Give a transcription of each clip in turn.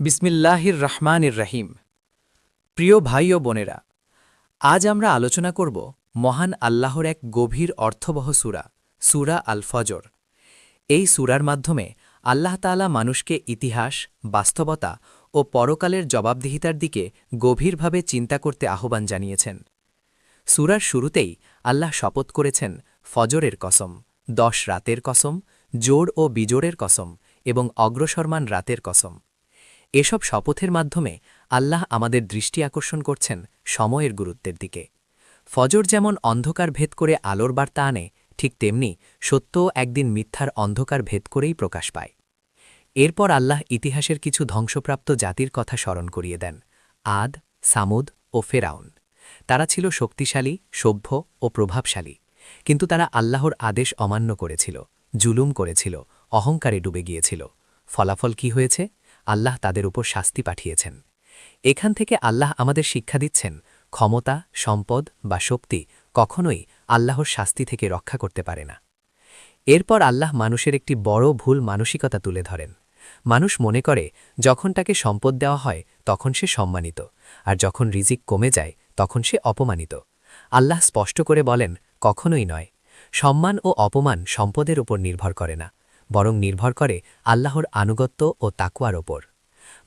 বিসমিল্লাহির রহমানির রহিম। প্রিয় ভাই ও বোনেরা, আজ আমরা আলোচনা করব মহান আল্লাহর এক গভীর অর্থবহ সুরা সুরা আল ফজর এই সুরার মাধ্যমে আল্লাহ তাআলা মানুষকে ইতিহাস, বাস্তবতা ও পরকালের জবাবদিহিতার দিকে গভীরভাবে চিন্তা করতে আহ্বান জানিয়েছেন। সুরার শুরুতেই আল্লাহ শপথ করেছেন ফজরের কসম, দশ রাতের কসম, জোড় ও বিজোড়ের কসম এবং অগ্রসরমান রাতের কসম। এসব শপথের মাধ্যমে আল্লাহ আমাদের দৃষ্টি আকর্ষণ করছেন সময়ের গুরুত্বের দিকে। ফজর যেমন অন্ধকার ভেদ করে আলোর বার্তা আনে, ঠিক তেমনি সত্য একদিন মিথ্যার অন্ধকার ভেদ করেই প্রকাশ পায়। এরপর আল্লাহ ইতিহাসের কিছু ধ্বংসপ্রাপ্ত জাতির কথা স্মরণ করিয়ে দেন, আদ, সামুদ ও ফেরাউন। তারা ছিল শক্তিশালী, সভ্য ও প্রভাবশালী, কিন্তু তারা আল্লাহর আদেশ অমান্য করেছিল, জুলুম করেছিল, অহংকারে ডুবে গিয়েছিল। ফলাফল কি হয়েছে? আল্লাহ তাদের উপর শাস্তি পাঠিয়েছেন। এখান থেকে আল্লাহ আমাদের শিক্ষা দিচ্ছেন, ক্ষমতা, সম্পদ বা শক্তি কখনোই আল্লাহর শাস্তি থেকে রক্ষা করতে পারে না। এরপর আল্লাহ মানুষের একটি বড় ভুল মানসিকতা তুলে ধরেন। মানুষ মনে করে, যখন তাকে সম্পদ দেওয়া হয়, তখন সে সম্মানিত, আর যখন রিজিক কমে যায়, তখন সে অপমানিত। আল্লাহ স্পষ্ট করে বলেন, কখনোই নয়। সম্মান ও অপমান সম্পদের উপর নির্ভর করে না। বরং নির্ভর করে আল্লাহর আনুগত্য ও তাকুয়ার ওপর।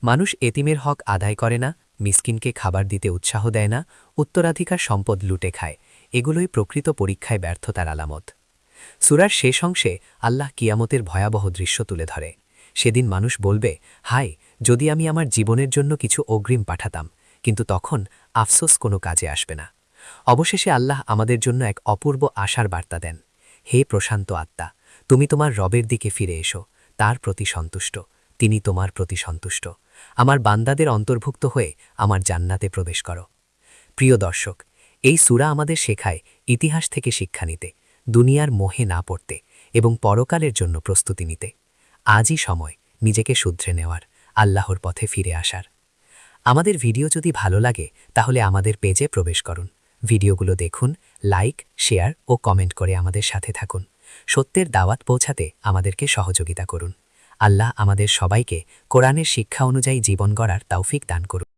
মানুষ এতিমের হক আদায় করে না, মিসকিনকে খাবার দিতে উৎসাহ দেয় না, উত্তরাধিকার সম্পদ লুটে খায়, এগুলোই প্রকৃত পরীক্ষায় ব্যর্থতার আলামত। সুরার শেষ অংশে আল্লাহ কিয়ামতের ভয়াবহ দৃশ্য তুলে ধরে। সেদিন মানুষ বলবে হাই যদি আমি আমার জীবনের জন্য কিছু অগ্রিম পাঠাতাম, কিন্তু তখন আফসোস কোনো কাজে আসবে না। অবশেষে আল্লাহ আমাদের জন্য এক অপূর্ব আশার বার্তা দেন। হে প্রশান্ত আত্মা তুমি তোমার রবের দিকে ফিরে এসো, তার প্রতি সন্তুষ্ট, তিনি তোমার প্রতি সন্তুষ্ট। আমার বান্দাদের অন্তর্ভুক্ত হয়ে আমার জান্নাতে প্রবেশ করো। প্রিয় দর্শক, এই সুরা আমাদের শেখায় ইতিহাস থেকে শিক্ষা নিতে, দুনিয়ার মোহে না পড়তে এবং পরকালের জন্য প্রস্তুতি নিতে। আজই সময় নিজেকে শুধরে নেওয়ার, আল্লাহর পথে ফিরে আসার। আমাদের ভিডিও যদি ভালো লাগে, তাহলে আমাদের পেজে প্রবেশ করুন। ভিডিওগুলো দেখুন, লাইক, শেয়ার ও কমেন্ট করে আমাদের সাথে থাকুন। সত্যের দাওয়াত পৌঁছাতে আমাদেরকে সহযোগিতা করুন। আল্লাহ আমাদের সবাইকে কোরআনের শিক্ষা অনুযায়ী জীবন গড়ার তৌফিক দান করুন।